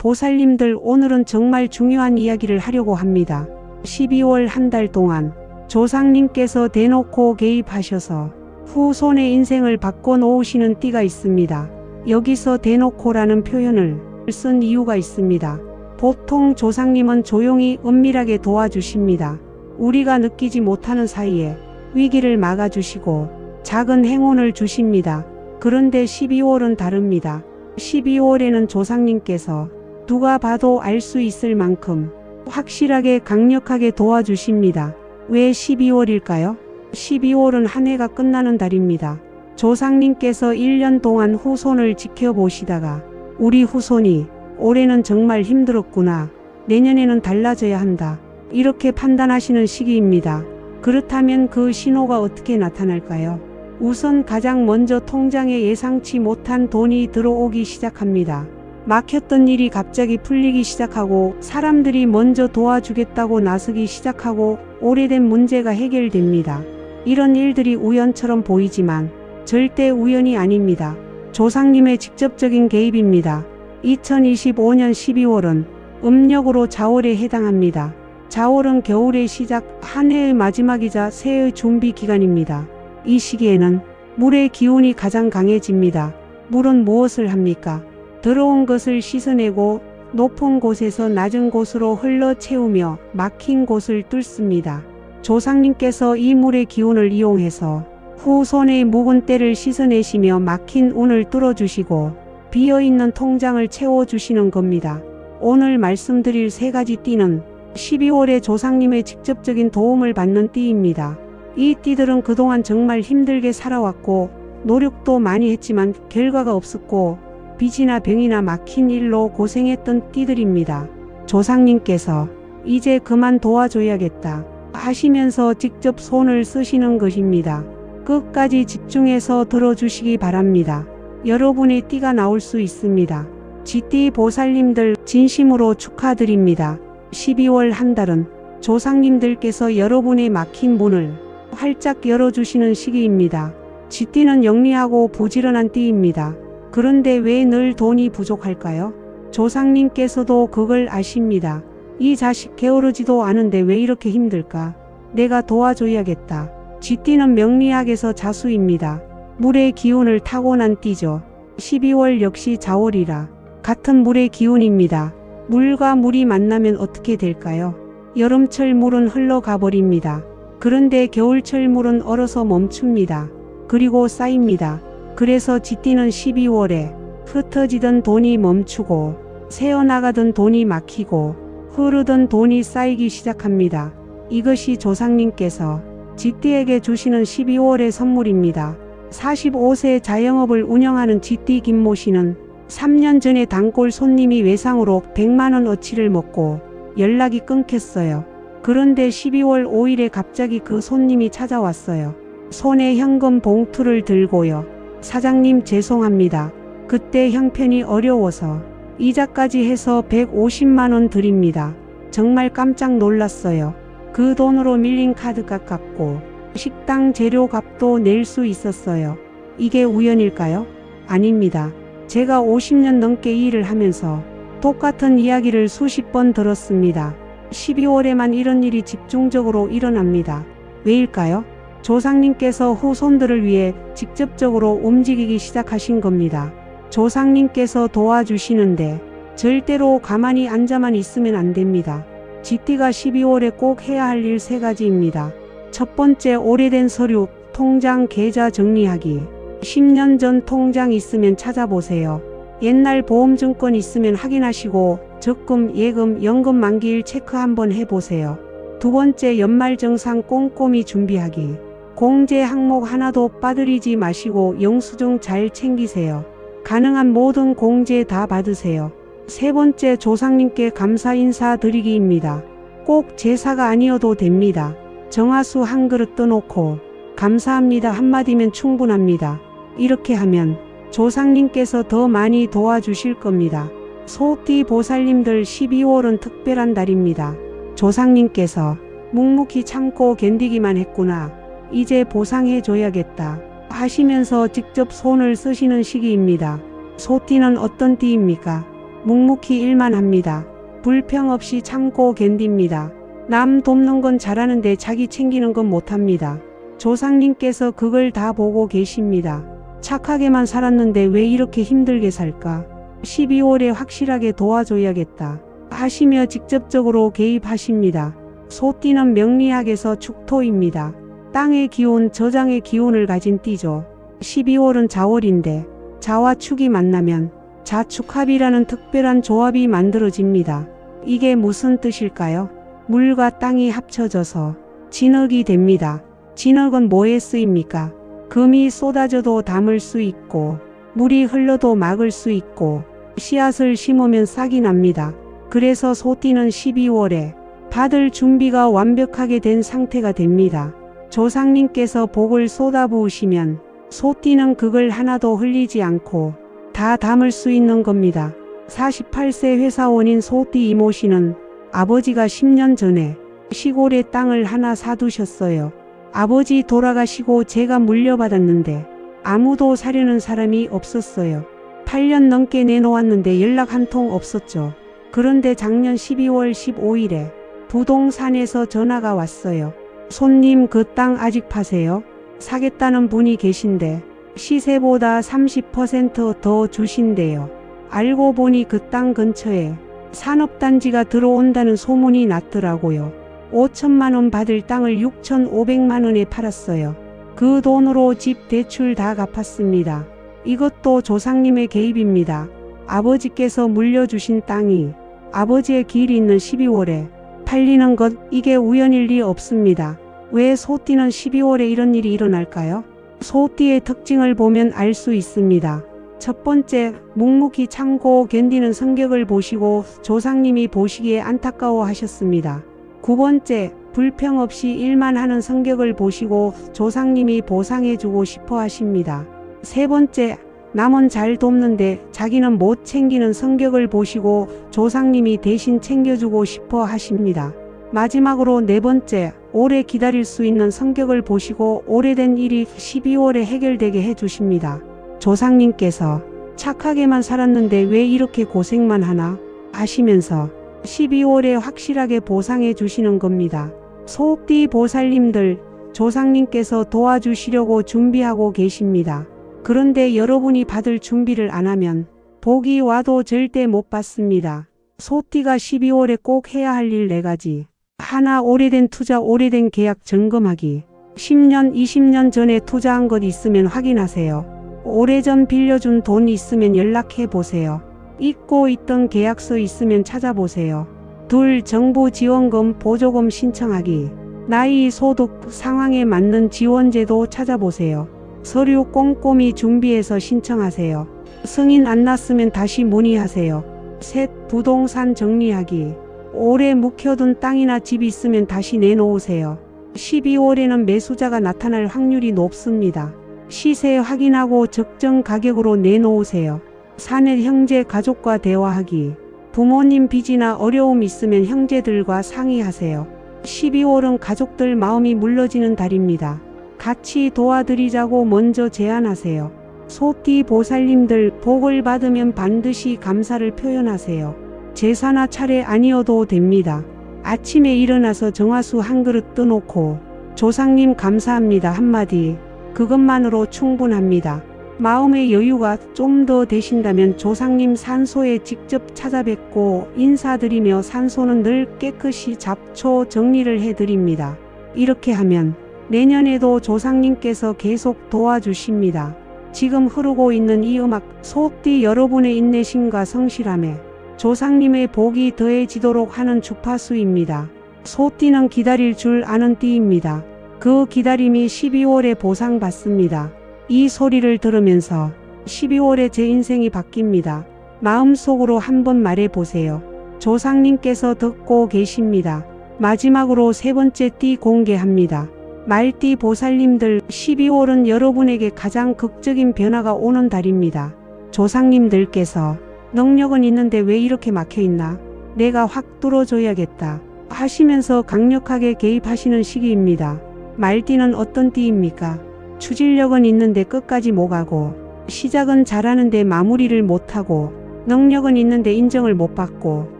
보살님들 오늘은 정말 중요한 이야기를 하려고 합니다. 12월 한 달 동안 조상님께서 대놓고 개입하셔서 후손의 인생을 바꿔놓으시는 띠가 있습니다. 여기서 대놓고라는 표현을 쓴 이유가 있습니다. 보통 조상님은 조용히 은밀하게 도와주십니다. 우리가 느끼지 못하는 사이에 위기를 막아주시고 작은 행운을 주십니다. 그런데 12월은 다릅니다. 12월에는 조상님께서 누가 봐도 알 수 있을 만큼 확실하게 강력하게 도와주십니다. 왜 12월일까요? 12월은 한 해가 끝나는 달입니다. 조상님께서 1년 동안 후손을 지켜보시다가 우리 후손이 올해는 정말 힘들었구나. 내년에는 달라져야 한다. 이렇게 판단하시는 시기입니다. 그렇다면 그 신호가 어떻게 나타날까요? 우선 가장 먼저 통장에 예상치 못한 돈이 들어오기 시작합니다. 막혔던 일이 갑자기 풀리기 시작하고 사람들이 먼저 도와주겠다고 나서기 시작하고 오래된 문제가 해결됩니다. 이런 일들이 우연처럼 보이지만 절대 우연이 아닙니다. 조상님의 직접적인 개입입니다. 2025년 12월은 음력으로 자월에 해당합니다. 자월은 겨울의 시작, 한 해의 마지막이자 새해의 준비 기간입니다. 이 시기에는 물의 기운이 가장 강해집니다. 물은 무엇을 합니까? 더러운 것을 씻어내고 높은 곳에서 낮은 곳으로 흘러 채우며 막힌 곳을 뚫습니다. 조상님께서 이 물의 기운을 이용해서 후손의 묵은 때를 씻어내시며 막힌 운을 뚫어주시고 비어있는 통장을 채워주시는 겁니다. 오늘 말씀드릴 세 가지 띠는 12월에 조상님의 직접적인 도움을 받는 띠입니다. 이 띠들은 그동안 정말 힘들게 살아왔고 노력도 많이 했지만 결과가 없었고 빚이나 병이나 막힌 일로 고생했던 띠들입니다. 조상님께서 이제 그만 도와줘야겠다 하시면서 직접 손을 쓰시는 것입니다. 끝까지 집중해서 들어주시기 바랍니다. 여러분의 띠가 나올 수 있습니다. 쥐띠 보살님들 진심으로 축하드립니다. 12월 한 달은 조상님들께서 여러분의 막힌 문을 활짝 열어주시는 시기입니다. 쥐띠는 영리하고 부지런한 띠입니다. 그런데 왜 늘 돈이 부족할까요? 조상님께서도 그걸 아십니다. 이 자식 게으르지도 않은데 왜 이렇게 힘들까? 내가 도와줘야겠다. 쥐띠는 명리학에서 자수입니다. 물의 기운을 타고난 띠죠. 12월 역시 자월이라 같은 물의 기운입니다. 물과 물이 만나면 어떻게 될까요? 여름철 물은 흘러가 버립니다. 그런데 겨울철 물은 얼어서 멈춥니다. 그리고 쌓입니다. 그래서 쥐띠는 12월에 흩어지던 돈이 멈추고 새어나가던 돈이 막히고 흐르던 돈이 쌓이기 시작합니다. 이것이 조상님께서 쥐띠에게 주시는 12월의 선물입니다. 45세 자영업을 운영하는 쥐띠 김모 씨는 3년 전에 단골 손님이 외상으로 100만원 어치를 먹고 연락이 끊겼어요. 그런데 12월 5일에 갑자기 그 손님이 찾아왔어요. 손에 현금 봉투를 들고요. 사장님 죄송합니다. 그때 형편이 어려워서 이자까지 해서 150만원 드립니다. 정말 깜짝 놀랐어요. 그 돈으로 밀린 카드값 갚고 식당 재료 값도 낼 수 있었어요. 이게 우연일까요? 아닙니다. 제가 50년 넘게 일을 하면서 똑같은 이야기를 수십 번 들었습니다. 12월에만 이런 일이 집중적으로 일어납니다. 왜일까요? 조상님께서 후손들을 위해 직접적으로 움직이기 시작하신 겁니다. 조상님께서 도와주시는데 절대로 가만히 앉아만 있으면 안 됩니다. GT가 12월에 꼭 해야 할 일 세 가지입니다. 첫 번째 오래된 서류, 통장 계좌 정리하기. 10년 전 통장 있으면 찾아보세요. 옛날 보험증권 있으면 확인하시고 적금, 예금, 연금 만기일 체크 한번 해보세요. 두 번째 연말정산 꼼꼼히 준비하기. 공제 항목 하나도 빠뜨리지 마시고 영수증 잘 챙기세요. 가능한 모든 공제 다 받으세요. 세 번째 조상님께 감사 인사 드리기입니다. 꼭 제사가 아니어도 됩니다. 정화수 한 그릇 떠놓고 감사합니다 한마디면 충분합니다. 이렇게 하면 조상님께서 더 많이 도와주실 겁니다. 소띠 보살님들 12월은 특별한 달입니다. 조상님께서 묵묵히 참고 견디기만 했구나. 이제 보상해 줘야겠다. 하시면서 직접 손을 쓰시는 시기입니다. 소띠는 어떤 띠입니까? 묵묵히 일만 합니다. 불평 없이 참고 견딥니다. 남 돕는 건 잘하는데 자기 챙기는 건 못합니다. 조상님께서 그걸 다 보고 계십니다. 착하게만 살았는데 왜 이렇게 힘들게 살까? 12월에 확실하게 도와줘야겠다. 하시며 직접적으로 개입하십니다. 소띠는 명리학에서 축토입니다. 땅의 기운, 저장의 기운을 가진 띠죠. 12월은 자월인데 자와 축이 만나면 자축합이라는 특별한 조합이 만들어집니다. 이게 무슨 뜻일까요? 물과 땅이 합쳐져서 진흙이 됩니다. 진흙은 뭐에 쓰입니까? 금이 쏟아져도 담을 수 있고 물이 흘러도 막을 수 있고 씨앗을 심으면 싹이 납니다. 그래서 소띠는 12월에 받을 준비가 완벽하게 된 상태가 됩니다. 조상님께서 복을 쏟아부으시면 소띠는 그걸 하나도 흘리지 않고 다 담을 수 있는 겁니다. 48세 회사원인 소띠 이모 씨는 아버지가 10년 전에 시골에 땅을 하나 사두셨어요. 아버지 돌아가시고 제가 물려받았는데 아무도 사려는 사람이 없었어요. 8년 넘게 내놓았는데 연락 한 통 없었죠. 그런데 작년 12월 15일에 부동산에서 전화가 왔어요. 손님 그 땅 아직 파세요? 사겠다는 분이 계신데 시세보다 30%더 주신대요. 알고 보니 그 땅 근처에 산업단지가 들어온다는 소문이 났더라고요. 5천만 원 받을 땅을 6,500만 원에 팔았어요. 그 돈으로 집 대출 다 갚았습니다. 이것도 조상님의 개입입니다. 아버지께서 물려주신 땅이 아버지의 길이 있는 12월에 팔리는 것 이게 우연일 리 없습니다. 왜 소띠는 12월에 이런 일이 일어날까요? 소띠의 특징을 보면 알 수 있습니다. 첫 번째, 묵묵히 참고 견디는 성격을 보시고 조상님이 보시기에 안타까워 하셨습니다. 두 번째, 불평 없이 일만 하는 성격을 보시고 조상님이 보상해주고 싶어 하십니다. 세 번째, 남은 잘 돕는데 자기는 못 챙기는 성격을 보시고 조상님이 대신 챙겨주고 싶어 하십니다. 마지막으로 네 번째, 오래 기다릴 수 있는 성격을 보시고 오래된 일이 12월에 해결되게 해주십니다. 조상님께서 착하게만 살았는데 왜 이렇게 고생만 하나 하시면서 12월에 확실하게 보상해 주시는 겁니다. 소띠 보살님들 조상님께서 도와주시려고 준비하고 계십니다. 그런데 여러분이 받을 준비를 안 하면 복이 와도 절대 못 받습니다. 소띠가 12월에 꼭 해야 할일네 가지. 하나 오래된 투자 오래된 계약 점검하기. 10년 20년 전에 투자한 것 있으면 확인하세요. 오래전 빌려준 돈 있으면 연락해 보세요. 잊고 있던 계약서 있으면 찾아보세요. 둘, 정부 지원금 보조금 신청하기. 나이, 소득, 상황에 맞는 지원제도 찾아보세요. 서류 꼼꼼히 준비해서 신청하세요. 승인 안 났으면 다시 문의하세요. 셋, 부동산 정리하기. 오래 묵혀둔 땅이나 집 있으면 다시 내놓으세요. 12월에는 매수자가 나타날 확률이 높습니다. 시세 확인하고 적정 가격으로 내놓으세요. 사내 형제 가족과 대화하기. 부모님 빚이나 어려움 있으면 형제들과 상의하세요. 12월은 가족들 마음이 물러지는 달입니다. 같이 도와드리자고 먼저 제안하세요. 소띠 보살님들 복을 받으면 반드시 감사를 표현하세요. 제사나 차례 아니어도 됩니다. 아침에 일어나서 정화수 한 그릇 떠놓고 조상님 감사합니다 한마디 그것만으로 충분합니다. 마음의 여유가 좀 더 되신다면 조상님 산소에 직접 찾아뵙고 인사드리며 산소는 늘 깨끗이 잡초 정리를 해드립니다. 이렇게 하면 내년에도 조상님께서 계속 도와주십니다. 지금 흐르고 있는 이 음악 소띠 여러분의 인내심과 성실함에 조상님의 복이 더해지도록 하는 주파수입니다. 소띠는 기다릴 줄 아는 띠입니다. 그 기다림이 12월에 보상받습니다. 이 소리를 들으면서 12월에 제 인생이 바뀝니다. 마음속으로 한번 말해 보세요. 조상님께서 듣고 계십니다. 마지막으로 세 번째 띠 공개합니다. 말띠 보살님들 12월은 여러분에게 가장 극적인 변화가 오는 달입니다. 조상님들께서 능력은 있는데 왜 이렇게 막혀 있나? 내가 확 뚫어줘야겠다. 하시면서 강력하게 개입하시는 시기입니다. 말띠는 어떤 띠입니까? 추진력은 있는데 끝까지 못 가고 시작은 잘하는데 마무리를 못하고 능력은 있는데 인정을 못 받고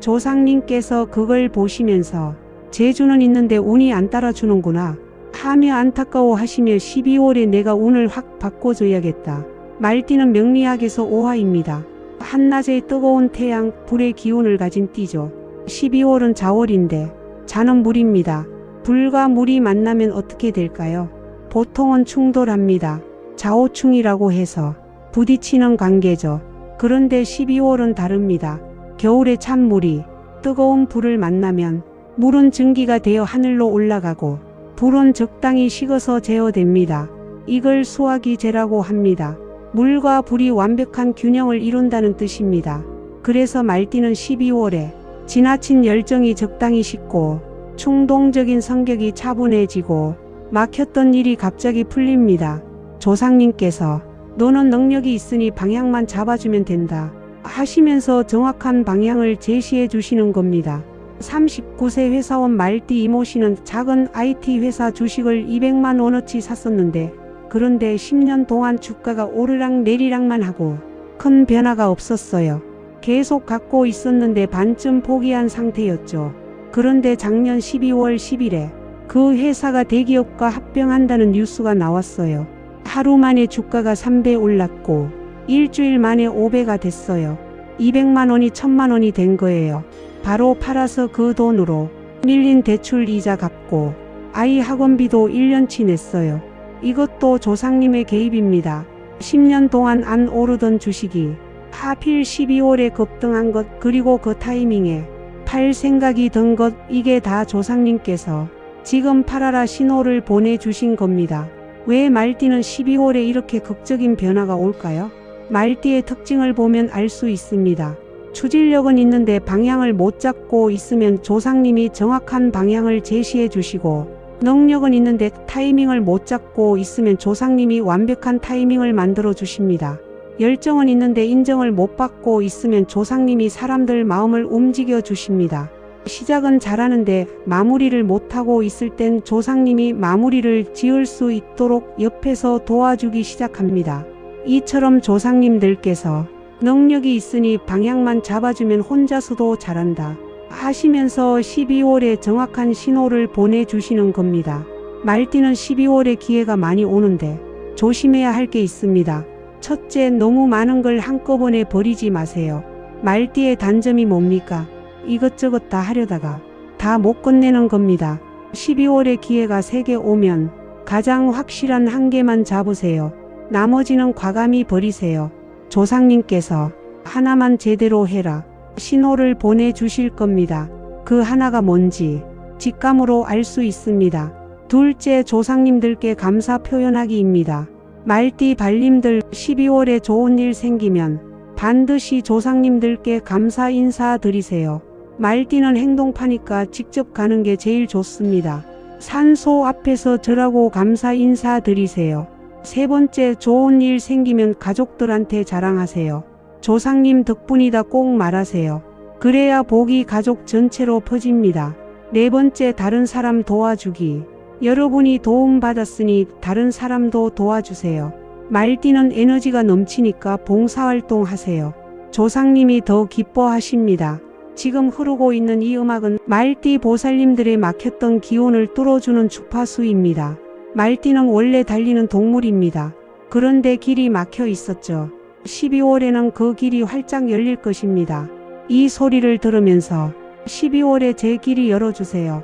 조상님께서 그걸 보시면서 재주는 있는데 운이 안 따라주는구나 하며 안타까워 하시며 12월에 내가 운을 확 바꿔줘야겠다. 말띠는 명리학에서 오화입니다. 한낮의 뜨거운 태양, 불의 기운을 가진 띠죠. 12월은 자월인데 자는 물입니다. 불과 물이 만나면 어떻게 될까요? 보통은 충돌합니다. 자오충이라고 해서 부딪히는 관계죠. 그런데 12월은 다릅니다. 겨울에 찬 물이 뜨거운 불을 만나면 물은 증기가 되어 하늘로 올라가고 불은 적당히 식어서 제어됩니다. 이걸 수화기제라고 합니다. 물과 불이 완벽한 균형을 이룬다는 뜻입니다. 그래서 말띠는 12월에 지나친 열정이 적당히 식고 충동적인 성격이 차분해지고 막혔던 일이 갑자기 풀립니다. 조상님께서 너는 능력이 있으니 방향만 잡아주면 된다 하시면서 정확한 방향을 제시해 주시는 겁니다. 39세 회사원 말띠 이모 씨는 작은 IT 회사 주식을 200만 원어치 샀었는데 그런데 10년 동안 주가가 오르락 내리락만 하고 큰 변화가 없었어요. 계속 갖고 있었는데 반쯤 포기한 상태였죠. 그런데 작년 12월 10일에 그 회사가 대기업과 합병한다는 뉴스가 나왔어요. 하루 만에 주가가 3배 올랐고 일주일 만에 5배가 됐어요. 200만 원이 1000만 원이 된 거예요. 바로 팔아서 그 돈으로 밀린 대출 이자 갚고 아이 학원비도 1년치 냈어요. 이것도 조상님의 개입입니다. 10년 동안 안 오르던 주식이 하필 12월에 급등한 것 그리고 그 타이밍에 팔 생각이 든 것 이게 다 조상님께서 지금 팔아라 신호를 보내주신 겁니다. 왜 말띠는 12월에 이렇게 극적인 변화가 올까요? 말띠의 특징을 보면 알 수 있습니다. 추진력은 있는데 방향을 못 잡고 있으면 조상님이 정확한 방향을 제시해 주시고 능력은 있는데 타이밍을 못 잡고 있으면 조상님이 완벽한 타이밍을 만들어 주십니다. 열정은 있는데 인정을 못 받고 있으면 조상님이 사람들 마음을 움직여 주십니다. 시작은 잘하는데 마무리를 못하고 있을 땐 조상님이 마무리를 지을 수 있도록 옆에서 도와주기 시작합니다. 이처럼 조상님들께서 능력이 있으니 방향만 잡아주면 혼자서도 잘한다. 하시면서 12월에 정확한 신호를 보내주시는 겁니다. 말띠는 12월에 기회가 많이 오는데 조심해야 할 게 있습니다. 첫째, 너무 많은 걸 한꺼번에 버리지 마세요. 말띠의 단점이 뭡니까? 이것저것 다 하려다가 다 못 끝내는 겁니다. 12월에 기회가 3개 오면 가장 확실한 한 개만 잡으세요. 나머지는 과감히 버리세요. 조상님께서 하나만 제대로 해라. 신호를 보내주실 겁니다. 그 하나가 뭔지 직감으로 알 수 있습니다. 둘째 조상님들께 감사 표현하기입니다. 말띠 발님들 12월에 좋은 일 생기면 반드시 조상님들께 감사 인사 드리세요. 말띠는 행동파니까 직접 가는 게 제일 좋습니다. 산소 앞에서 절하고 감사 인사 드리세요. 세 번째 좋은 일 생기면 가족들한테 자랑하세요. 조상님 덕분이다 꼭 말하세요. 그래야 복이 가족 전체로 퍼집니다. 네 번째 다른 사람 도와주기. 여러분이 도움받았으니 다른 사람도 도와주세요. 말띠는 에너지가 넘치니까 봉사활동 하세요. 조상님이 더 기뻐하십니다. 지금 흐르고 있는 이 음악은 말띠 보살님들의 막혔던 기운을 뚫어주는 주파수입니다. 말띠는 원래 달리는 동물입니다. 그런데 길이 막혀 있었죠. 12월에는 그 길이 활짝 열릴 것입니다. 이 소리를 들으면서 12월에 제 길이 열어주세요.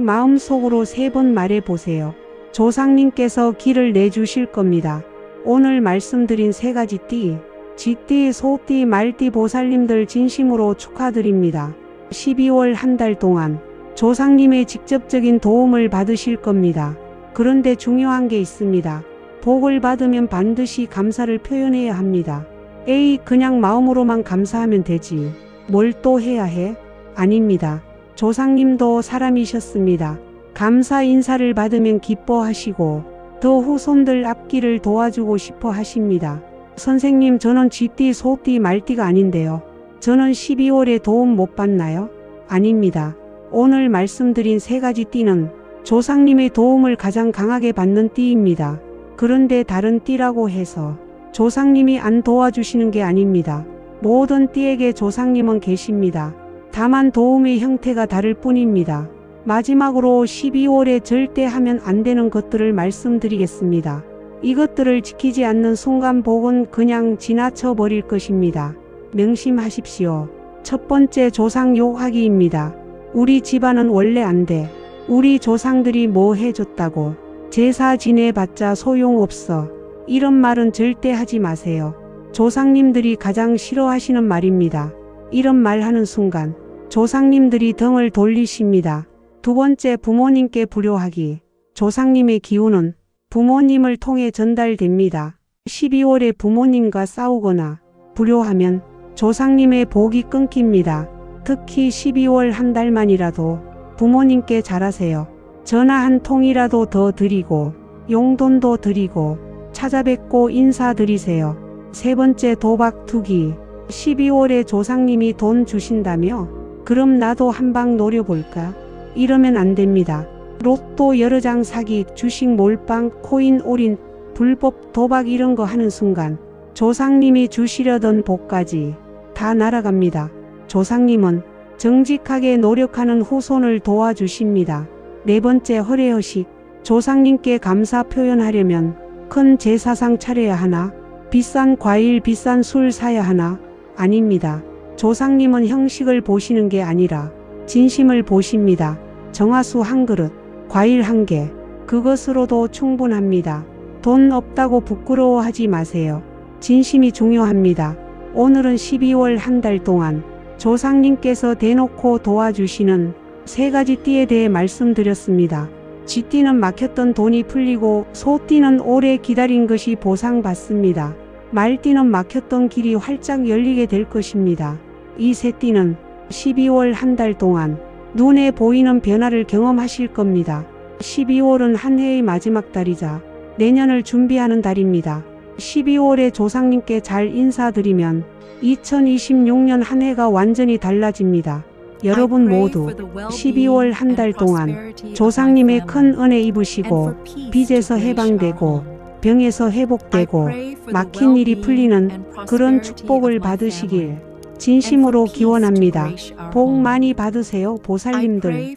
마음속으로 세 번 말해 보세요. 조상님께서 길을 내주실 겁니다. 오늘 말씀드린 세 가지 띠, 쥐띠, 소띠, 말띠 보살님들 진심으로 축하드립니다. 12월 한 달 동안 조상님의 직접적인 도움을 받으실 겁니다. 그런데 중요한 게 있습니다. 복을 받으면 반드시 감사를 표현해야 합니다. 에이, 그냥 마음으로만 감사하면 되지. 뭘 또 해야 해? 아닙니다. 조상님도 사람이셨습니다. 감사 인사를 받으면 기뻐하시고 더 후손들 앞길을 도와주고 싶어 하십니다. 선생님, 저는 쥐띠, 소띠, 말띠가 아닌데요. 저는 12월에 도움 못 받나요? 아닙니다. 오늘 말씀드린 세 가지 띠는 조상님의 도움을 가장 강하게 받는 띠입니다. 그런데 다른 띠라고 해서 조상님이 안 도와주시는 게 아닙니다. 모든 띠에게 조상님은 계십니다. 다만 도움의 형태가 다를 뿐입니다. 마지막으로 12월에 절대 하면 안 되는 것들을 말씀드리겠습니다. 이것들을 지키지 않는 순간 복은 그냥 지나쳐 버릴 것입니다. 명심하십시오. 첫 번째 조상 욕하기입니다. 우리 집안은 원래 안 돼. 우리 조상들이 뭐 해줬다고. 제사 지내봤자 소용없어. 이런 말은 절대 하지 마세요. 조상님들이 가장 싫어하시는 말입니다. 이런 말 하는 순간 조상님들이 등을 돌리십니다. 두 번째 부모님께 불효하기. 조상님의 기운은 부모님을 통해 전달됩니다. 12월에 부모님과 싸우거나 불효하면 조상님의 복이 끊깁니다. 특히 12월 한 달만이라도 부모님께 잘하세요. 전화 한 통이라도 더 드리고 용돈도 드리고 찾아뵙고 인사드리세요. 세 번째 도박 투기. 12월에 조상님이 돈 주신다며? 그럼 나도 한방 노려볼까? 이러면 안 됩니다. 로또 여러 장 사기, 주식 몰빵, 코인 올인, 불법 도박 이런 거 하는 순간 조상님이 주시려던 복까지 다 날아갑니다. 조상님은 정직하게 노력하는 후손을 도와주십니다. 네 번째 허례허식. 조상님께 감사 표현하려면 큰 제사상 차려야 하나? 비싼 과일, 비싼 술 사야 하나? 아닙니다. 조상님은 형식을 보시는 게 아니라 진심을 보십니다. 정화수 한 그릇, 과일 한 개, 그것으로도 충분합니다. 돈 없다고 부끄러워하지 마세요. 진심이 중요합니다. 오늘은 12월 한 달 동안 조상님께서 대놓고 도와주시는 세 가지 띠에 대해 말씀드렸습니다. 쥐띠는 막혔던 돈이 풀리고 소띠는 오래 기다린 것이 보상받습니다. 말띠는 막혔던 길이 활짝 열리게 될 것입니다. 이 세 띠는 12월 한 달 동안 눈에 보이는 변화를 경험하실 겁니다. 12월은 한 해의 마지막 달이자 내년을 준비하는 달입니다. 12월에 조상님께 잘 인사드리면 2026년 한 해가 완전히 달라집니다. 여러분 모두 12월 한 달 동안 조상님의 큰 은혜 입으시고 빚에서 해방되고 병에서 회복되고 막힌 일이 풀리는 그런 축복을 받으시길 진심으로 기원합니다. 복 많이 받으세요, 보살님들.